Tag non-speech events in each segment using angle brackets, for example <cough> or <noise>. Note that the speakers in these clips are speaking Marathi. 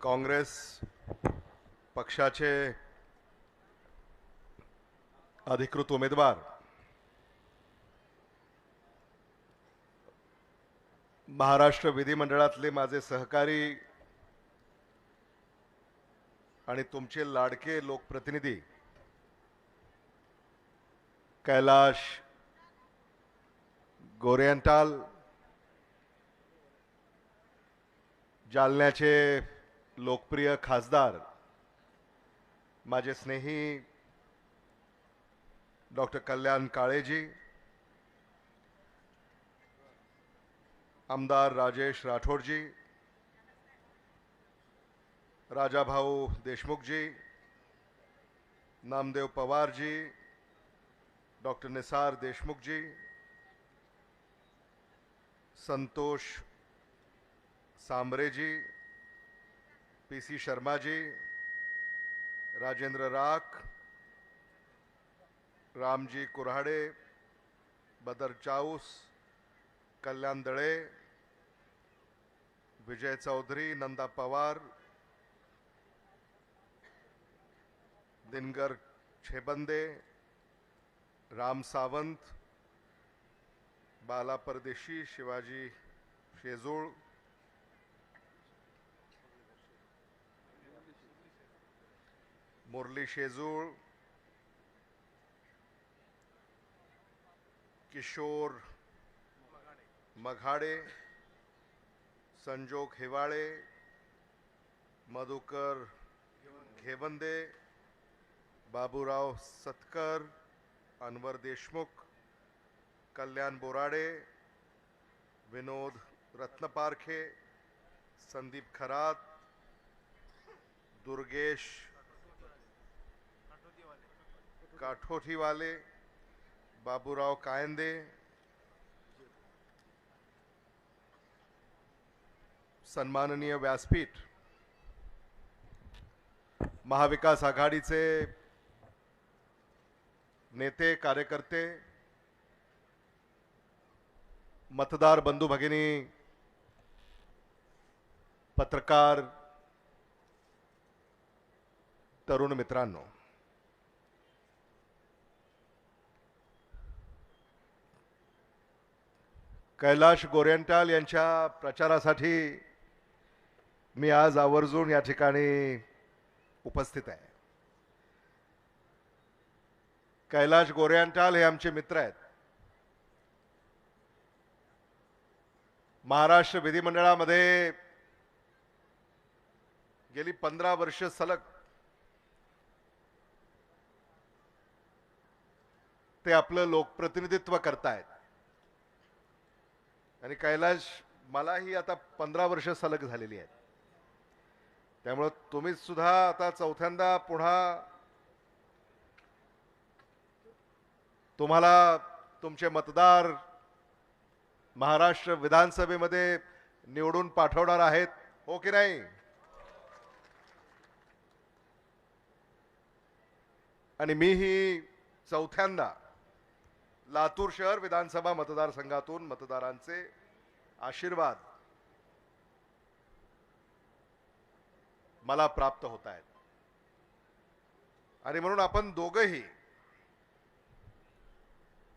काँग्रेस पक्षाचे अधिकृत उमेदवार महाराष्ट्र विधिमंडळातले माझे सहकारी आणि तुमचे लाडके लोकप्रतिनिधी कैलाश गोरेंटाल जालन्याचे लोकप्रिय खासदार माझे स्नेही डॉक्टर कल्याण काळेजी, आमदार राजेश राठोडजी, राजाभाऊ देशमुखजी, नामदेव पवारजी, डॉक्टर निसार देशमुखजी, संतोष सांबरेजी पी सी शर्माजी राजेंद्र राख रामजी कुऱ्हाडे बदर चाऊस कल्याण दळे विजय चौधरी नंदा पवार दिनगर छेबंदे राम सावंत बाला परदेशी शिवाजी शेजूळ मुरली शेजूळ किशोर मघाडे संजोग हिवाळे मधुकर घेवंदे बाबूराव सतकर अनवर देशमुख कल्याण बोराडे विनोद रत्नपारखे संदीप खरात दुर्गेश काठोठीवाले बाबूराव कायंदे सन्माननीय व्यासपीठ महाविकास आघाडीचे नेते कार्यकर्ते मतदार बंधू भगिनी पत्रकार तरुण मित्रांनो कैलाश गोरेंटाल यांच्या प्रचारासाठी मी आज आवर्जून या ठिकाणी उपस्थित आहे. कैलाश गोरेंटाल हे आमचे मित्र आहेत. महाराष्ट्र विधिमंडळामध्ये गेली पंधरा वर्ष सलग ते आपलं लोकप्रतिनिधित्व करतायत. आणि कैलाश मलाही आता पंधरा वर्ष सलग झालेली आहेत. त्यामुळं तुम्ही सुद्धा आता चौथ्यांदा पुन्हा तुम्हाला तुमचे मतदार महाराष्ट्र विधानसभेमध्ये निवडून पाठवणार आहेत हो की नाही? आणि मीही चौथ्यांदा लातूर शहर विधानसभा मतदारसंघातून मतदारांचे आशीर्वाद मला प्राप्त होत आहेत. आणि म्हणून आपण दोघंही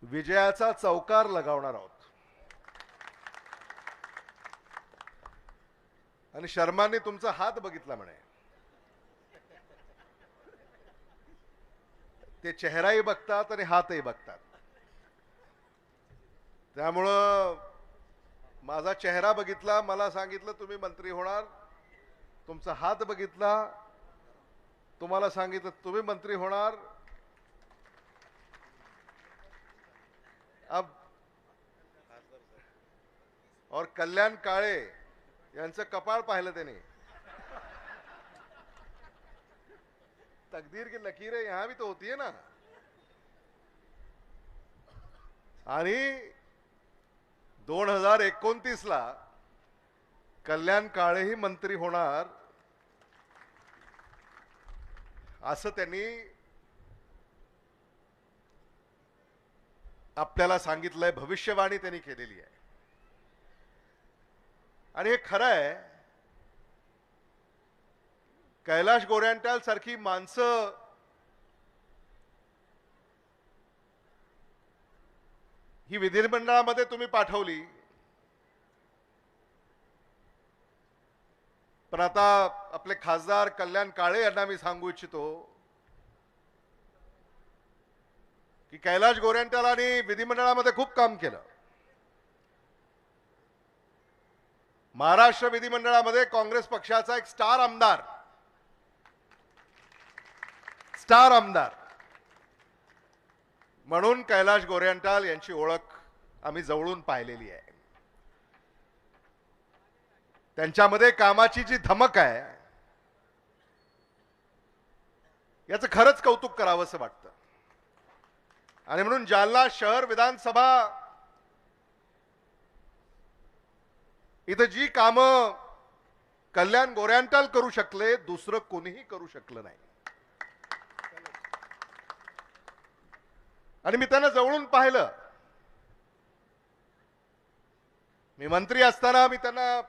विजयाचा चौकार लगावणार आहोत. आणि शर्मांनी तुमचा हात बघितला म्हणे. ते चेहराही बघतात आणि हातही बघतात. त्यामुळं माझा चेहरा बघितला मला सांगितलं तुम्ही मंत्री होणार. तुमचा हात बघितला. तुम्हाला सांगितलं तुम्ही मंत्री होणार. अब और कल्याण काळे यांचं कपाळ पाहिलं त्याने. तकदीर की लकीर यहां भी तो होती है ना. आणि दोन हजार एकोणतीसला कल्याण काळेही मंत्री होणार. असं त्यांनी आपल्याला सांगितलंय भविष्यवाणी त्यांनी केलेली आहे. आणि हे खरं आहे कैलाश गोऱ्यांट्याल सारखी माणसं ही विधिमंडळामध्ये तुम्ही पाठवली. पण आता आपले खासदार कल्याण काळे यांना मी सांगू इच्छितो की कैलाश गोऱ्यांट्यालानी विधिमंडळामध्ये खूप काम केलं. महाराष्ट्र विधिमंडळामध्ये काँग्रेस पक्षाचा एक स्टार आमदार. स्टार आमदार. म्हणून कैलाश गोऱ्यांटाल यांची ओळख आम्ही जवळून पाहिलेली आहे. त्यांच्यामध्ये कामाची जी धमक आहे याचं खरंच कौतुक करावंसं वाटतं. आणि म्हणून जालना शहर विधानसभा इथं जी कामं कल्याण गोऱ्यांटाल करू शकले दुसरं कोणीही करू शकलं नाही. आणि मी त्यांना जवळून पाहिलं. मी मंत्री असताना मी त्यांना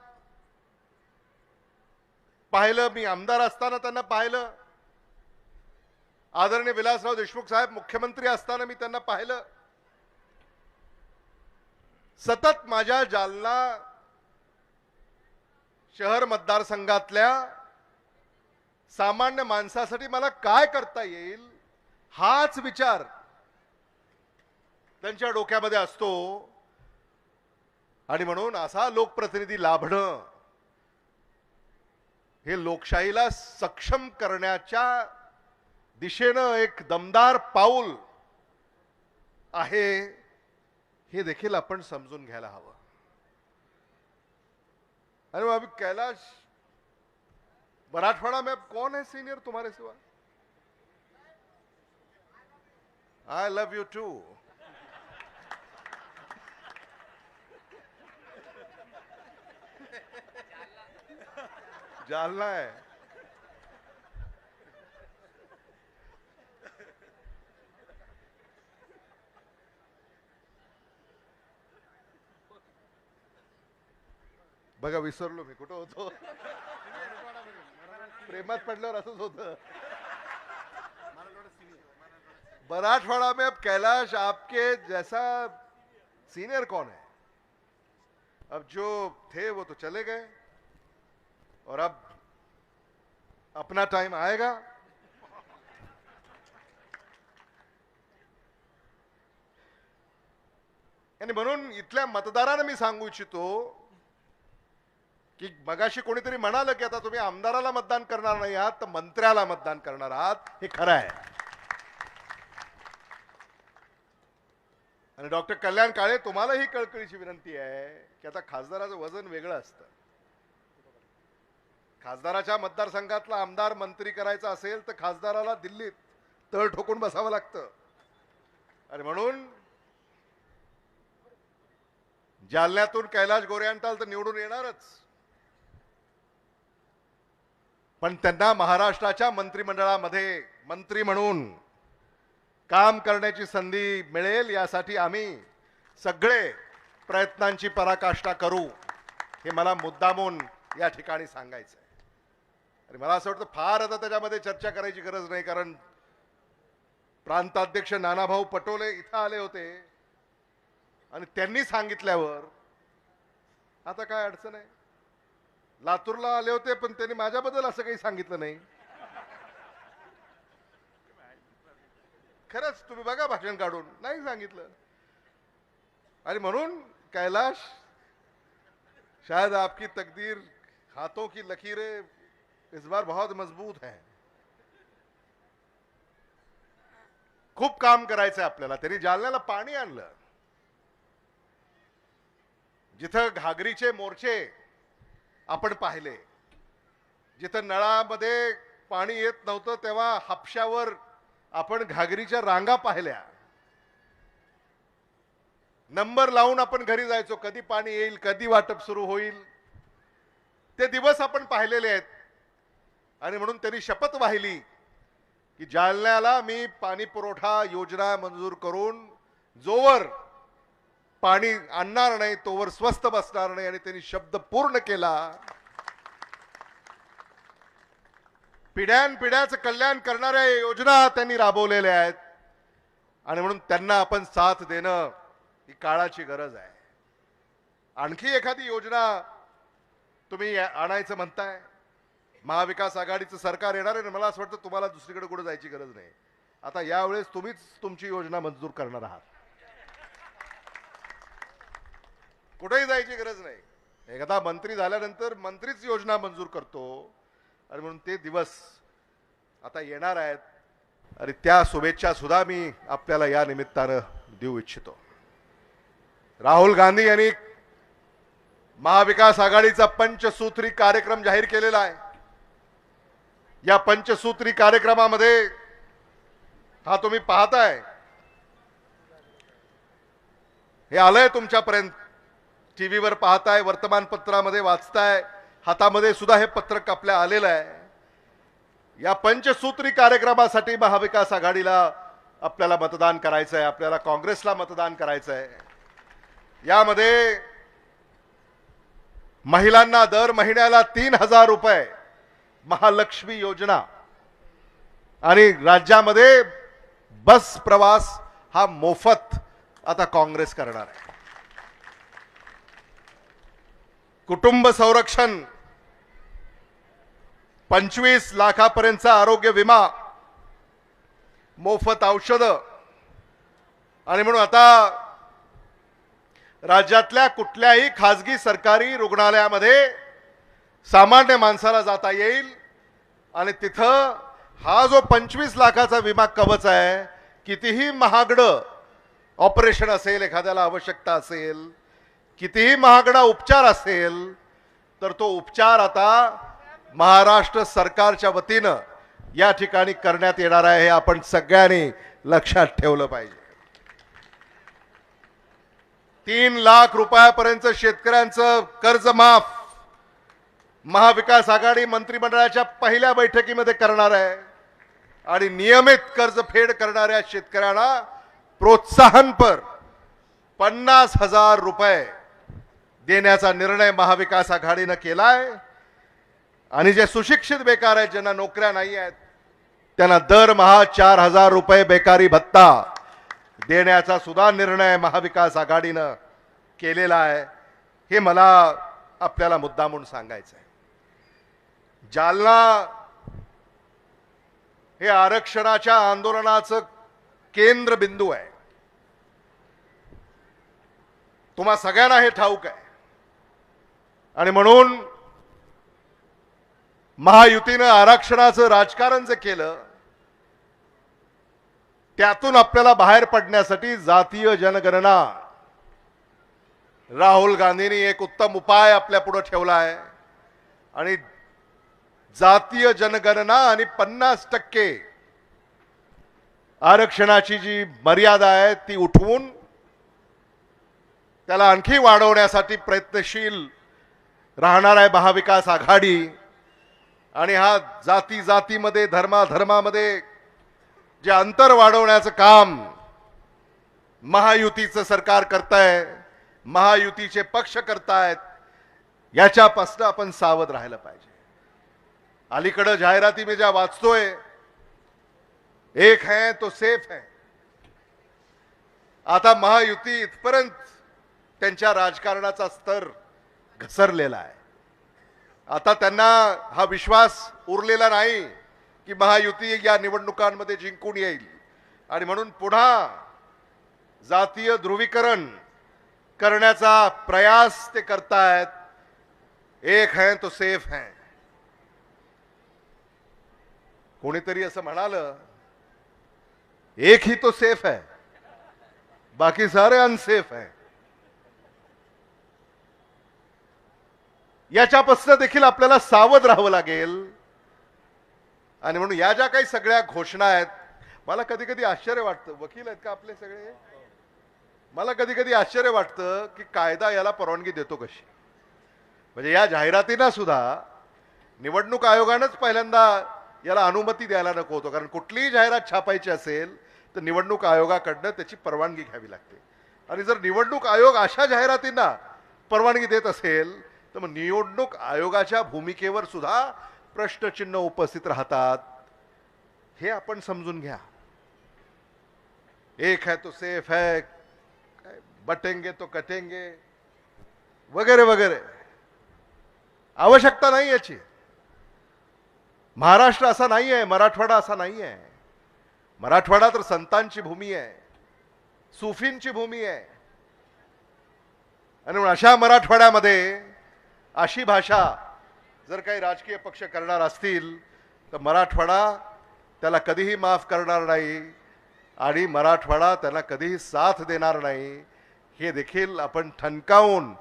पाहिलं मी आमदार असताना त्यांना पाहिलं. आदरणीय विलासराव देशमुख साहेब मुख्यमंत्री असताना मी त्यांना पाहिलं. सतत माझ्या जालना शहर मतदारसंघातल्या सामान्य माणसासाठी मला काय करता येईल हाच विचार त्यांच्या डोक्यामध्ये असतो. आणि म्हणून असा लोकप्रतिनिधी लाभणं हे लोकशाहीला सक्षम करण्याच्या दिशेनं एक दमदार पाऊल आहे हे देखील आपण समजून घ्यायला हवं. अरे वो अभी कैलाश मराठवाड़ा में अब कौन है सीनियर तुम्हारे सिवा? I love you too Jalna है। बघा, विसरलो मी, कुठं होतो? प्रेमात पडल्यावर असंच होतं. मराठवाड़ा में अब कैलाश आपके जैसा सीनियर कौन है? अब जो थे वो तो चले गए। और अब अपना टाइम आएगा। आणि म्हणून इथल्या मतदारांना मी सांगू इच्छितो की मगाशी कोणीतरी म्हणालं की आता तुम्ही आमदाराला मतदान करणार नाही आहात तर मंत्र्याला मतदान करणार आहात. हे खरं आहे. आणि डॉक्टर कल्याण काळे तुम्हाला ही कळकळीची विनंती आहे की आता खासदाराचं वजन वेगळं असतं. खासदाराच्या मतदारसंघातला आमदार मंत्री करायचा असेल तर खासदाराला दिल्लीत तळ ठोकून बसावं लागतं. आणि म्हणून जालन्यातून कैलाश गोऱ्यांटाल तर निवडून येणारच. पण त्यांना महाराष्ट्राच्या मंत्रिमंडळामध्ये मंत्री म्हणून काम करण्याची संधी मिळेल यासाठी आम्ही सगळे प्रयत्नांची पराकाष्ठा करू हे मला मुद्दामून या ठिकाणी सांगायचं आणि मला असं वाटतं फार आता त्याच्यामध्ये चर्चा करायची गरज नाही कारण प्रांताध्यक्ष नानाभाऊ पटोले इथं आले होते. आणि त्यांनी सांगितल्यावर आता काय अडचण आहे? लातूरला आले होते पण त्यांनी माझ्याबद्दल असं काही सांगितलं नाही. खरंच तुम्ही बघा भाषण काढून नाही सांगितलं. आणि म्हणून कैलाश शायद आपकी तकदीर हाथों की लकीरें इस बार बहुत मजबूत है। खूप काम करायचंय आपल्याला. त्यांनी जालन्याला पाणी आणलं. जिथं घागरीचे मोर्चे आपण पाहिले जिथं नळामध्ये पाणी येत नव्हतं तेव्हा हापशावर आपण घागरीच्या रांगा पाहिल्या. नंबर लावून आपण घरी जायचो कधी पाणी येईल कधी वाटप सुरू होईल. ते दिवस आपण पाहिलेले आहेत. आणि म्हणून त्यांनी शपथ वाहिली की जालन्याला मी पाणी पुरवठा योजना मंजूर करून जोवर पाणी आणणार नाही तोवर स्वस्त बसणार नाही आणि त्यांनी शब्द पूर्ण केला. पिढ्यानपिढ्याचं कल्याण करणाऱ्या योजना त्यांनी राबवलेल्या आहेत. आणि म्हणून त्यांना आपण साथ देणं ही काळाची गरज आहे. आणखी एखादी योजना तुम्ही आणायचं म्हणताय? महाविकास आघाडीचं सरकार येणार आहे मला असं वाटतं तुम्हाला दुसरीकडे कुठे जायची गरज नाही. आता यावेळेस तुम्हीच तुमची योजना मंजूर करणार आहात. कुठेही जायची गरज नाही. एकदा मंत्री झाल्यानंतर मंत्रीच योजना मंजूर करतो. आणि म्हणून ते दिवस आता येणार आहेत. आणि त्या शुभेच्छा सुद्धा मी आपल्याला या निमित्तानं देऊ इच्छितो. राहुल गांधी यांनी महाविकास आघाडीचा पंचसूत्री कार्यक्रम जाहीर केलेला आहे. या पंचसूत्री कार्यक्रमामध्ये हा तुम्ही पाहताय. हे आलंय तुमच्यापर्यंत. टीव्हीवर पाहताय वर्तमानपत्रामध्ये वाचताय हातामध्ये सुद्धा हे पत्रक आपल्या आलेलं आहे. या पंचसूत्री कार्यक्रमासाठी महाविकास आघाडीला आपल्याला मतदान करायचं आहे आपल्याला काँग्रेसला मतदान करायचं आहे. यामध्ये महिलांना दर महिन्याला तीन हजार रुपये महालक्ष्मी योजना. आणि राज्यामध्ये बस प्रवास हा मोफत आता काँग्रेस करणार आहे. कुटुंब संरक्षण पंचवीस लाखापर्यंतचा आरोग्य विमा मोफत औषधं. आणि म्हणून आता राज्यातल्या कुठल्याही खाजगी सरकारी रुग्णालयामध्ये सामान्य माणसाला जाता येईल. आणि तिथं हा जो पंचवीस लाखाचा विमा कवच आहे कितीही महागडं ऑपरेशन असेल एखाद्याला आवश्यकता असेल कितीही महागडा उपचार असेल तर तो उपचार आता महाराष्ट्र सरकारच्या वतीनं या ठिकाणी करण्यात येणार आहे हे आपण सगळ्यांनी लक्षात ठेवलं पाहिजे. तीन लाख रुपयापर्यंत शेतकऱ्यांचं कर्ज माफ. महाविकास आघाडी मंत्रिमंडळाच्या पहिल्या बैठकीमध्ये करणार आहे. आणि नियमित कर्जफेड करणाऱ्या शेतकऱ्यांना प्रोत्साहनपर पन्नास हजार रुपये देण्याचा निर्णय महाविकास आघाडीनं केलाय. आणि जे सुशिक्षित बेकार आहेत ज्यांना नोकऱ्या नाही आहेत त्यांना दरमहा चार हजार रुपये बेकारी भत्ता देण्याचा सुद्धा निर्णय महाविकास आघाडीनं केलेला आहे. हे मला आपल्याला मुद्दा म्हणून सांगायचं आहे जालना हे आरक्षणाच्या आंदोलनाचं केंद्रबिंदू आहे. तुम्हा सगळ्यांना हे ठाऊक आहे. आणि म्हणून महायुतीनं आरक्षणाचं राजकारण जे केलं त्यातून आपल्याला बाहेर पडण्यासाठी जातीय जनगणना. राहुल गांधींनी एक उत्तम उपाय आपल्या पुढे ठेवला आहे. आणि जातीय जनगणना आणि पन्नास टक्के आरक्षणाची जी मर्यादा आहे ती उठवून त्याला आणखी वाढवण्यासाठी प्रयत्नशील राहणार आहे महाविकास आघाडी. आणि हा जाती जातीमध्ये धर्मा धर्मामध्ये जे अंतर वाढवण्याचं काम महायुतीचं सरकार करताय महायुतीचे पक्ष करतायत याच्यापासून आपण सावध राहायला पाहिजे. अलीकडं जाहिराती मी ज्या वाचतोय एक है तो सेफ है. आता महायुती इथपर्यंत त्यांच्या राजकारणाचा स्तर घसरलेला आहे. आता त्यांना हा विश्वास उरलेला नाही की महायुती या निवडणुकांमध्ये जिंकून येईल. आणि म्हणून पुन्हा जातीय ध्रुवीकरण करण्याचा प्रयास ते करतायत. एक है तो सेफ है. कोणीतरी असं म्हणालं एक ही तो सेफ है बाकी सारे अनसेफ आहे याच्यापासून देखील आपल्याला सावध राहावं लागेल. आणि म्हणून या ज्या काही सगळ्या घोषणा आहेत मला कधी कधी आश्चर्य वाटतं. वकील आहेत का आपले सगळे? मला कधी कधी आश्चर्य वाटतं की कायदा याला परवानगी देतो कशी. म्हणजे या जाहिरातींना सुद्धा निवडणूक आयोगानंच पहिल्यांदा याला अनुमती द्यायला नको होतो. कारण कुठलीही जाहिरात छापायची असेल तर निवडणूक आयोगाकडनं त्याची परवानगी घ्यावी लागते. आणि जर निवडणूक आयोग अशा जाहिरातींना परवानगी देत असेल तर मग निवडणूक आयोगाच्या भूमिकेवर सुद्धा प्रश्नचिन्ह उपस्थित राहतात. हे आपण समजून घ्या. एक है तो सेफ है बटेंगे तो कटेंगे वगैरे वगैरे. आवश्यकता नाही याची. महाराष्ट्र असा नाही आहे मराठवाडा असा नाही आहे मराठवाडा तर संतांची भूमी आहे सुफींची भूमी आहे. आणि म्हणून अशा मराठवाड्यामध्ये अशी भाषा जर काही राजकीय पक्ष करणार असतील तर मराठवाडा त्याला कधीही माफ करणार नाही आणि मराठवाडा त्याला कधीही साथ देणार नाही. हे देखील आपण ठणकावून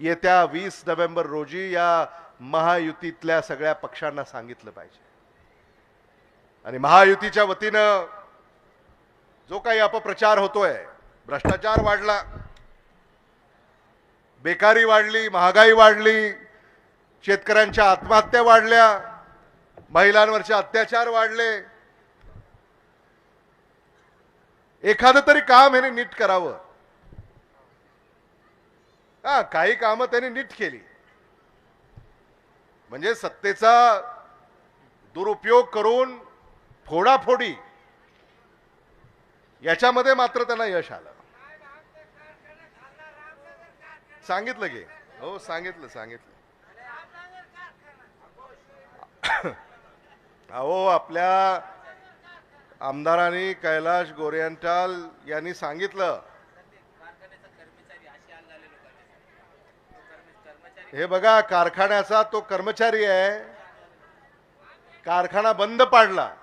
येत्या वीस नोव्हेंबर रोजी या महायुतीतल्या सगळ्या पक्षांना सांगितलं पाहिजे. आणि महायुतीच्या वतीनं जो काही अपप्रचार होतोय भ्रष्टाचार वाढला बेकारी वाढली महागाई वाढली शेतकऱ्यांच्या आत्महत्या वाढल्या महिलांवरचे अत्याचार वाढले एखादं तरी काम ह्याने नीट करावं. हा काही कामं त्यांनी नीट केली. म्हणजे सत्तेचा दुरुपयोग करून फोडाफोडी. याच्यामध्ये मात्र त्यांना यश आलं. सांगितलं की. हो सांगितलं सांगितलं. <coughs> अहो आपल्या आमदारांनी कैलाश गोरेंटाल यांनी सांगितलं. हे बघा कारखान्याचा तो कर्मचारी आहे. कारखाना बंद पाडला.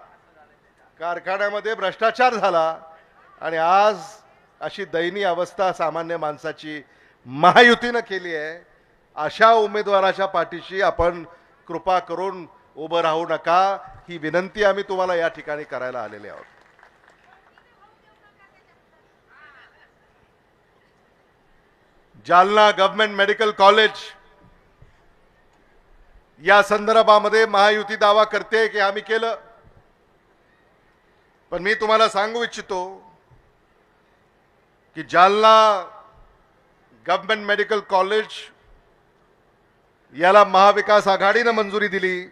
कारखान्यामध्ये भ्रष्टाचार झाला आणि आज अशी दयनीय अवस्था सामान्य माणसाची महायुतीनं केली आहे. अशा उमेदवाराच्या पाठीशी आपण कृपा करून उभं राहू नका. ही विनंती आम्ही तुम्हाला या ठिकाणी करायला आलेले आहोत. जालना गव्हर्नमेंट मेडिकल कॉलेज या संदर्भामध्ये महायुती दावा करते की आम्ही केलं. पण मी तुम्हाला सांगू इच्छितो की जालना गव्हर्नमेंट मेडिकल कॉलेज याला महाविकास आघाडीनं मंजुरी दिली.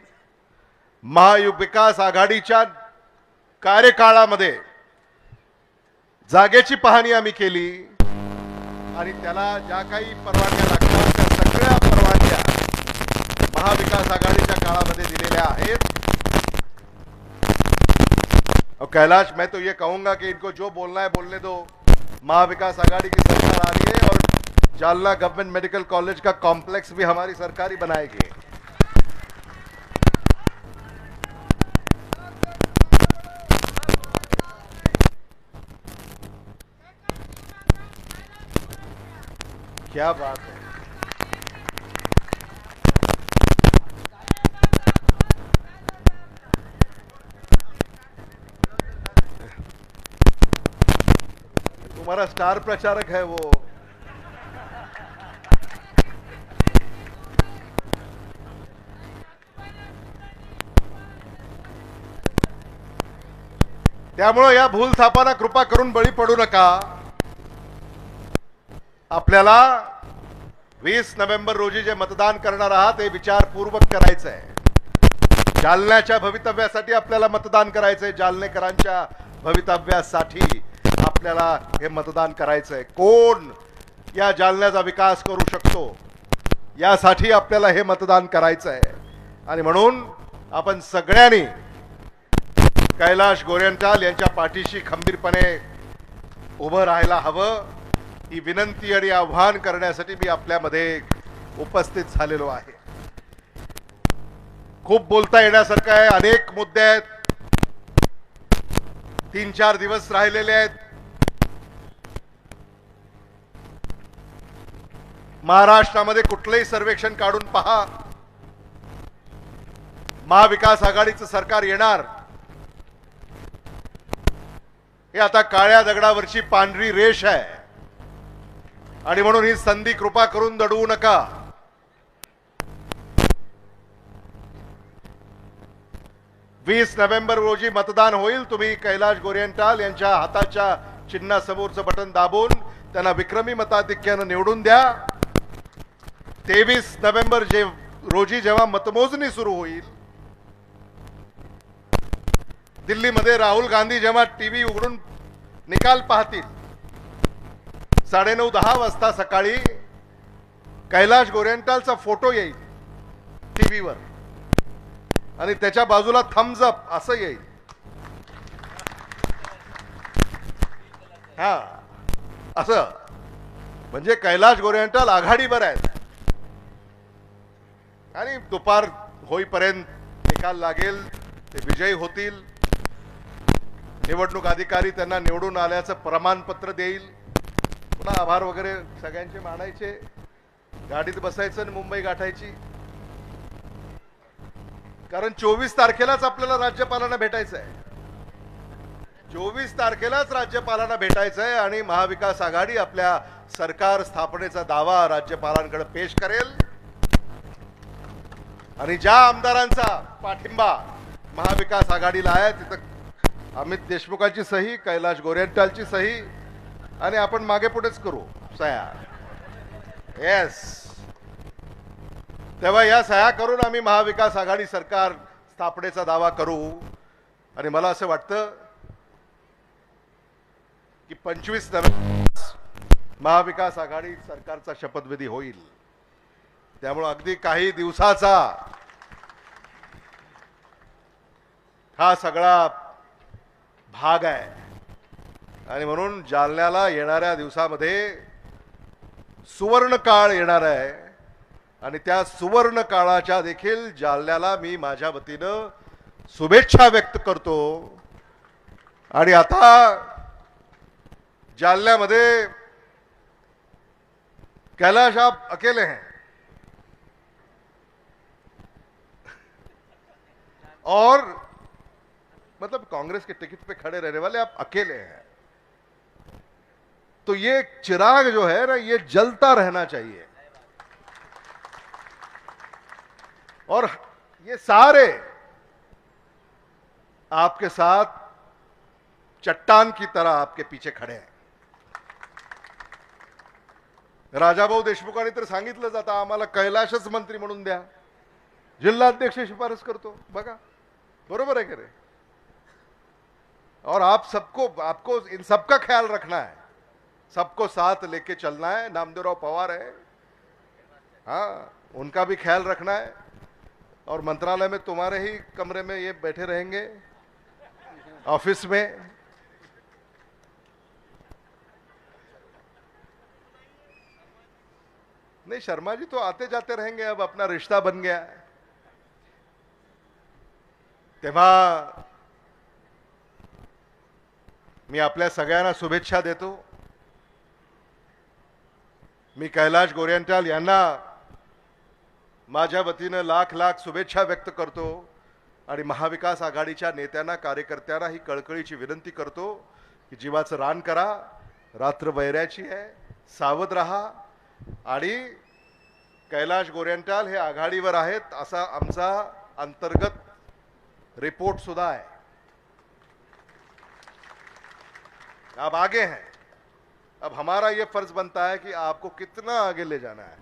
महाविकास आघाडीच्या कार्यकाळामध्ये जागेची पाहणी आम्ही केली. आणि त्याला ज्या काही परवानग्या लागतात त्या सगळ्या परवानग्या महाविकास आघाडीच्या काळामध्ये दिलेल्या आहेत. और कैलाश, मैं तो ये कहूँगा कि इनको जो बोलना है बोलने दो। महाविकास आघाड़ी की सरकार आ रही है और जालना गवर्नमेंट मेडिकल कॉलेज का कॉम्प्लेक्स भी हमारी सरकार ही बनाएगी। क्या बात है? तुम्हारा स्टार प्रचारक है वो। त्यामुळं या भूलथापांना कृपा करून बळी पडू नका. आपल्याला वीस नोव्हेंबर रोजी जे मतदान करणार आहात ते विचारपूर्वक करायचं आहे जालन्याच्या भवितव्यासाठी आपल्याला मतदान करायचंय जालनेकरांच्या भवितव्यासाठी. आपल्याला हे मतदान करायचंय. कोण या जालन्याचा विकास करू शकतो? यासाठी आपल्याला हे मतदान करायचं आहे आणि म्हणून आपण सगळ्यांनी कैलाश गोरेंटाल यांच्या पाठीशी खंबीरपणे उभं राहायला हवं. ही विनंती आणि आव्हान करण्यासाठी मी आपल्यामध्ये उपस्थित झालेलो आहे. खूप बोलता येण्यासारखं आहे. अनेक मुद्दे आहेत. तीन चार दिवस राहिलेले आहेत. महाराष्ट्रामध्ये कुठलंही सर्वेक्षण काढून पहा. महाविकास आघाडीचं सरकार येणार. हे आता काळ्या दगडावरची पांढरी रेष आहे. आणि म्हणून ही संधी कृपा करून दडवू नका. वीस नोव्हेंबर रोजी मतदान होईल तुम्ही कैलाश गोरेंटाल यांच्या हाताच्या चिन्हासमोरचं बटन दाबून त्यांना विक्रमी मताधिक्यानं निवडून द्या. तेवीस नोव्हेंबर जे रोजी जेव्हा मतमोजणी सुरू होईल दिल्लीमध्ये राहुल गांधी जेव्हा टीव्ही उघडून निकाल पाहतील साडेनऊ दहा वाजता सकाळी कैलाश गोरेंटालचा फोटो येईल टीव्हीवर. आणि त्याच्या बाजूला थम्स अप असं येईल. हा असं. म्हणजे कैलाश गोरेंटाल आघाडीवर आहेत. आणि दुपार होईपर्यंत निकाल लागेल ते विजयी होतील. निवडणूक अधिकारी त्यांना निवडून आल्याचं प्रमाणपत्र देईल. पुन्हा आभार वगैरे सगळ्यांचे मानायचे. गाडीत बसायचं आणि मुंबई गाठायची. कारण चोवीस तारखेलाच आपल्याला राज्यपालांना भेटायचं आहे चोवीस तारखेलाच राज्यपालांना भेटायचं आहे आणि महाविकास आघाडी आपल्या सरकार स्थापनेचा दावा राज्यपालांकडे पेश करेल. आणि ज्या आमदारांचा पाठिंबा महाविकास आघाडीला आहे तिथं अमित देशमुखांची सही कैलाश गोरेंटालची सही आणि आपण मागे पुढेच करू. सह्या. येस तेव्हा या सह्या करून आम्ही महाविकास आघाडी सरकार स्थापनेचा दावा करू. आणि मला असं वाटतं की पंचवीस नोव्हेंबर महाविकास आघाडी सरकारचा शपथविधी होईल. त्यामुळं अगदी काही दिवसाचा हा सगळा भाग आहे. आणि म्हणून जालन्याला येणाऱ्या दिवसामध्ये सुवर्ण काळ येणार आहे. आणि त्या सुवर्ण काळाच्या देखील जालन्याला मी माझ्या वतीनं शुभेच्छा व्यक्त करतो. आणि आता जालन्यामध्ये कैलाश आप अकेले हैं. और मतलब कांग्रेस के टिकट पे खड़े रहने वाले, आप अकेले हैं। तो ये चिराग जो है ना, ये जलता रहना चाहिए। और ये सारे आपके साथ चट्टान की तरह आपके पीछे खड़े हैं। राजा राजाभाऊ देशमुखांनी तर सांगितलं जातं, आम्हाला कैलाशच मंत्री म्हणून द्या। जिल्हाध्यक्ष शिफारस करतो, बघा। बरोबर है करे और आप सबको, आपको इन सबका ख्याल रखना है। सबको साथ लेके चलना है नामदेवराव पवार है। हाँ उनका भी ख्याल रखना है। और मंत्रालय में तुम्हारे ही कमरे में ये बैठे रहेंगे, ऑफ़िस में। नहीं, शर्मा जी तो आते जाते रहेंगे, अब अपना रिश्ता बन गया है। तेव्हा मी आपल्या सगळ्यांना शुभेच्छा देतो. मी कैलाश गोरेंटाल यांना माझ्या वतीनं लाख लाख शुभेच्छा व्यक्त करतो आणि महाविकास आघाडीच्या नेत्यांना कार्यकर्त्यांना ही कळकळीची विनंती करतो की जीवाचं रान करा रात्र वैऱ्याची आहे सावध राहा आणि कैलाश गोरेंटाल हे आघाडीवर आहेत असा आमचा अंतर्गत रिपोर्ट सुधा है। आप आगे हैं। अब हमारा ये फर्ज बनता है कि आपको कितना आगे ले जाना है।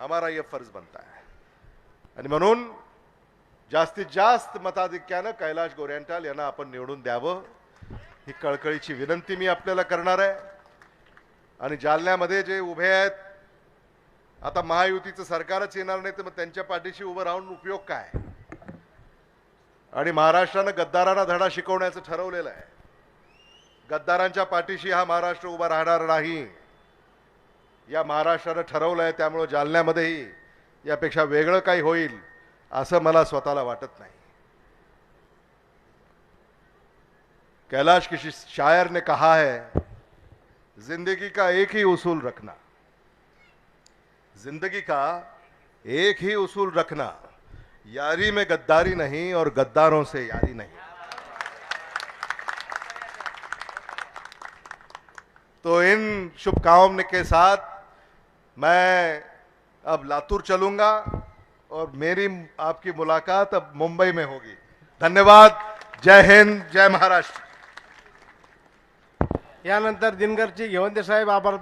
हमारा ये फर्ज बनता है। आणि म्हणून जास्तीत जास्त मताधिक्यानं कैलाश गोऱ्यांटाल यांना आपण निवडून द्यावं। ही कळकळीची विनंती मी आपल्याला करणार आहे. आणि जालन्यामध्ये जे उभे आहेत आता महायुतीचं सरकारच येणार नाही तर मग त्यांच्या पाठीशी उभं राहून उपयोग काय? आणि महाराष्ट्रानं गद्दारांना धडा शिकवण्याचं ठरवलेलं आहे. गद्दारांच्या पाठीशी हा महाराष्ट्र उभा राहणार नाही. या महाराष्ट्रानं ठरवलं आहे त्यामुळं जालन्यामध्येही यापेक्षा वेगळं काही होईल असं मला स्वतःला वाटत नाही. कैलाश किसी शायर ने कहा है जिंदगी का एक ही उसूल रखना। जिंदगी का एक ही उसूल रखना। यारी में गद्दारी नहीं और गद्दारों से यारी नहीं। तो इन शुभकामना के साथ मैं अब लातूर चलूँगा और मेरी आपकी मुलाकात अब मुंबई में होगी। धन्यवाद। जय हिंद, जय महाराष्ट्र। यानंतर दिनकरची घेवंते साहेब, आभार